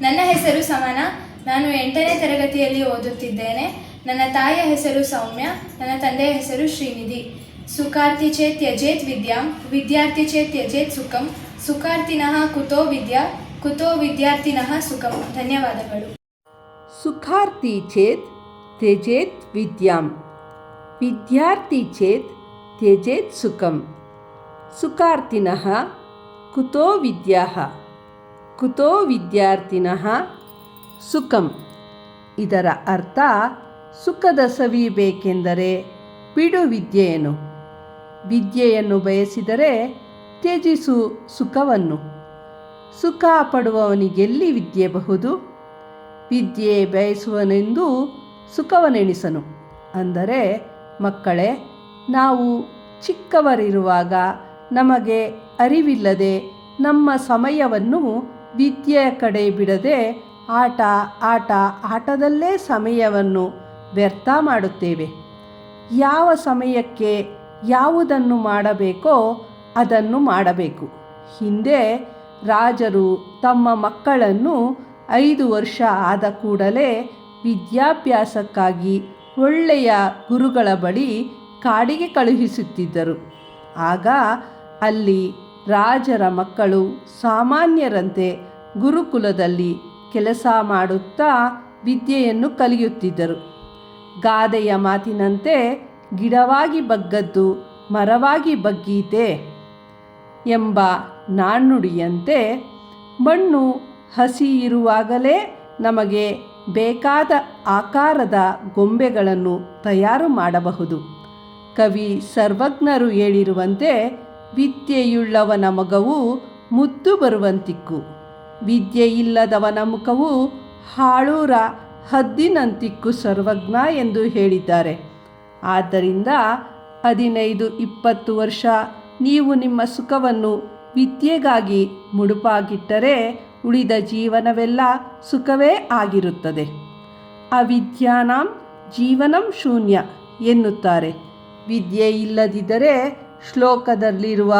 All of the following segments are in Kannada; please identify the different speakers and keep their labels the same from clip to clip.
Speaker 1: ನನ್ನ ಹೆಸರು ಸಮನ. ನಾನು ಎಂಟನೇ ತರಗತಿಯಲ್ಲಿ ಓದುತ್ತಿದ್ದೇನೆ. ನನ್ನ ತಾಯಿಯ ಹೆಸರು ಸೌಮ್ಯ. ನನ್ನ ತಂದೆಯ ಹೆಸರು ಶ್ರೀನಿಧಿ. ಸುಖಾರ್ಥಿ ಚೇತ್ ತ್ಯಜೇತ್ ವಿದ್ಯಾಂ. ವಿದ್ಯಾರ್ಥಿ ಚೇತ್ ತ್ಯಜೇತ್ ಸುಖಂ ಸುಖಾರ್ಥಿನಃ ಕುತೋ ವಿದ್ಯಾ. ಕುತೋ ವಿದ್ಯಾರ್ಥಿನಃ ಸುಖಂ ಧನ್ಯವಾದಗಳು.
Speaker 2: ಸುಖಾರ್ಥಿ ಚೇತ್ ತ್ಯಜೇತ್ ವಿದ್ಯಾಂ. ವಿದ್ಯಾರ್ಥಿ ಚೇತ್ ತ್ಯಜೇತ್ ಸುಖಂ ಸುಖಾರ್ಥಿನಃ ಕುತೋ ವಿದ್ಯಾ. ಕುತೋ ವಿದ್ಯಾರ್ಥಿನಃ ಸುಖಂ. ಇದರ ಅರ್ಥ ಸುಖದ ಸವಿ ಬೇಕೆಂದರೆ ಬಿಡು ವಿದ್ಯೆಯನ್ನು ವಿದ್ಯೆಯನ್ನು ಬಯಸಿದರೆ ತ್ಯಜಿಸು ಸುಖವನ್ನು. ಸುಖ ಪಡುವವನಿಗೆಲ್ಲಿ ವಿದ್ಯೆ ಬಹುದು? ವಿದ್ಯೆ ಬಯಸುವನೆಂದು ಸುಖವನೆಣಿಸನು. ಅಂದರೆ, ಮಕ್ಕಳೇ, ನಾವು ಚಿಕ್ಕವರಿರುವಾಗ ನಮಗೆ ಅರಿವಿಲ್ಲದೆ ನಮ್ಮ ಸಮಯವನ್ನು ವಿದ್ಯೆಯ ಕಡೆ ಬಿಡದೆ ಆಟ ಆಟ, ಆಟದಲ್ಲೇ ಸಮಯವನ್ನು ವ್ಯರ್ಥ ಮಾಡುತ್ತೇವೆ. ಯಾವ ಸಮಯಕ್ಕೆ ಯಾವುದನ್ನು ಮಾಡಬೇಕೋ ಅದನ್ನು ಮಾಡಬೇಕು. ಹಿಂದೆ ರಾಜರು ತಮ್ಮ ಮಕ್ಕಳನ್ನು ಐದು ವರ್ಷ ಆದ ಕೂಡಲೇ ವಿದ್ಯಾಭ್ಯಾಸಕ್ಕಾಗಿ ಒಳ್ಳೆಯ ಗುರುಗಳ ಬಳಿ ಕಾಡಿಗೆ ಕಳುಹಿಸುತ್ತಿದ್ದರು. ಆಗ ಅಲ್ಲಿ ರಾಜರ ಮಕ್ಕಳು ಸಾಮಾನ್ಯರಂತೆ ಗುರುಕುಲದಲ್ಲಿ ಕೆಲಸ ಮಾಡುತ್ತಾ ವಿದ್ಯೆಯನ್ನು ಕಲಿಯುತ್ತಿದ್ದರು. ಗಾದೆಯ ಮಾತಿನಂತೆ ಗಿಡವಾಗಿ ಬಗ್ಗದ್ದು ಮರವಾಗಿ ಬಗ್ಗೀತೆ ಎಂಬ ನಾಣ್ಣುಡಿಯಂತೆ ಮಣ್ಣು ಹಸಿ ಇರುವಾಗಲೇ ನಮಗೆ ಬೇಕಾದ ಆಕಾರದ ಗೊಂಬೆಗಳನ್ನು ತಯಾರು ಮಾಡಬಹುದು. ಕವಿ ಸರ್ವಜ್ಞರು ಹೇಳಿರುವಂತೆ ವಿದ್ಯೆಯುಳ್ಳವನ ಮಗವು ಮುದ್ದು ಬರುವಂತಿಕ್ಕು. ವಿದ್ಯೆಯಿಲ್ಲದವನ ಮುಖವು ಹಾಳೂರ ಹದ್ದಿನಂತಿಕ್ಕು ಸರ್ವಜ್ಞ ಎಂದು ಹೇಳಿದ್ದಾರೆ. ಆದ್ದರಿಂದ ಹದಿನೈದು ಇಪ್ಪತ್ತು ವರ್ಷ ನೀವು ನಿಮ್ಮ ಸುಖವನ್ನು ವಿದ್ಯೆಗಾಗಿ ಮುಡುಪಾಗಿಟ್ಟರೆ ಉಳಿದ ಜೀವನವೆಲ್ಲ ಸುಖವೇ ಆಗಿರುತ್ತದೆ. ಅವಿದ್ಯಾನಾಂ ಜೀವನಂ ಶೂನ್ಯ ಎನ್ನುತ್ತಾರೆ. ವಿದ್ಯೆ ಇಲ್ಲದಿದ್ದರೆ ಶ್ಲೋಕದಲ್ಲಿರುವ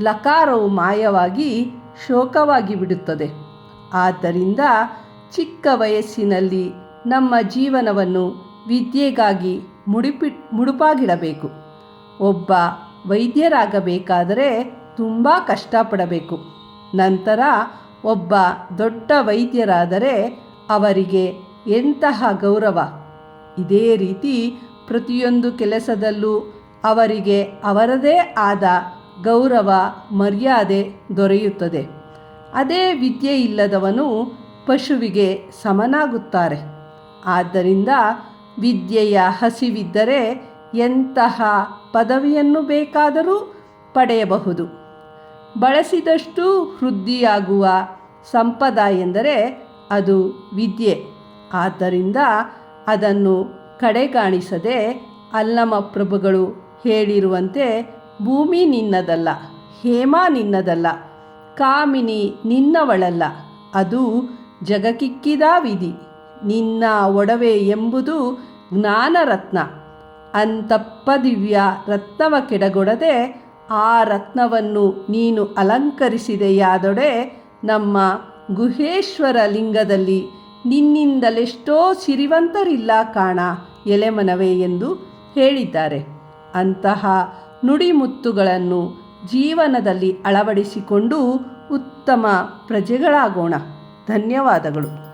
Speaker 2: ಲಕಾರವು ಮಾಯವಾಗಿ ಶೋಕವಾಗಿ ಬಿಡುತ್ತದೆ ಆದ್ದರಿಂದ ಚಿಕ್ಕ ವಯಸ್ಸಿನಲ್ಲಿ ನಮ್ಮ ಜೀವನವನ್ನು ವಿದ್ಯೆಗಾಗಿ ಮುಡಿಪಿ, ಮುಡುಪಾಗಿಡಬೇಕು. ಒಬ್ಬ ವೈದ್ಯರಾಗಬೇಕಾದರೆ ತುಂಬ ಕಷ್ಟಪಡಬೇಕು. ನಂತರ ಒಬ್ಬ ದೊಡ್ಡ ವೈದ್ಯರಾದರೆ ಅವರಿಗೆ ಎಂತಹ ಗೌರವ? ಇದೇ ರೀತಿ ಪ್ರತಿಯೊಂದು ಕೆಲಸದಲ್ಲೂ ಅವರಿಗೆ ಅವರದೇ ಆದ ಗೌರವ, ಮರ್ಯಾದೆ ದೊರೆಯುತ್ತದೆ. ಅದೇ ವಿದ್ಯೆ ಇಲ್ಲದವನು ಪಶುವಿಗೆ ಸಮನಾಗುತ್ತಾರೆ. ಆದ್ದರಿಂದ ವಿದ್ಯೆಯ ಹಸಿವಿದ್ದರೆ ಎಂತಹ ಪದವಿಯನ್ನು ಬೇಕಾದರೂ ಪಡೆಯಬಹುದು. ಬಳಸಿದಷ್ಟು ವೃದ್ಧಿಯಾಗುವ ಸಂಪದ ಎಂದರೆ ಅದು ವಿದ್ಯೆ. ಆದ್ದರಿಂದ ಅದನ್ನು ಕಡೆಗಾಣಿಸದೆ ಅಲ್ಲಮ ಪ್ರಭುಗಳು ಹೇಳಿರುವಂತೆ ಭೂಮಿ ನಿನ್ನದಲ್ಲ, ಹೇಮ ನಿನ್ನದಲ್ಲ ಕಾಮಿನಿ ನಿನ್ನವಳಲ್ಲ. ಅದು ಜಗಕಿಕ್ಕಿದ ವಿಧಿ. ನಿನ್ನ ಒಡವೆ ಎಂಬುದು ಜ್ಞಾನರತ್ನ. ಅಂತಪ್ಪ ದಿವ್ಯ ರತ್ನವ ಕೆಡಗೊಡದೆ ಆ ರತ್ನವನ್ನು ನೀನು ಅಲಂಕರಿಸಿದೆಯಾದೊಡೆ ನಮ್ಮ ಗುಹೇಶ್ವರ ಲಿಂಗದಲ್ಲಿ ನಿನ್ನಿಂದಲೆಷ್ಟೋ ಸಿರಿವಂತರಿಲ್ಲ ಕಾಣ ಎಲೆಮನವೇ ಎಂದು ಹೇಳಿದ್ದಾರೆ. ಅಂತಹ ನುಡಿಮುತ್ತುಗಳನ್ನು ಜೀವನದಲ್ಲಿ ಅಳವಡಿಸಿಕೊಂಡು ಉತ್ತಮ ಪ್ರಜೆಗಳಾಗೋಣ. ಧನ್ಯವಾದಗಳು.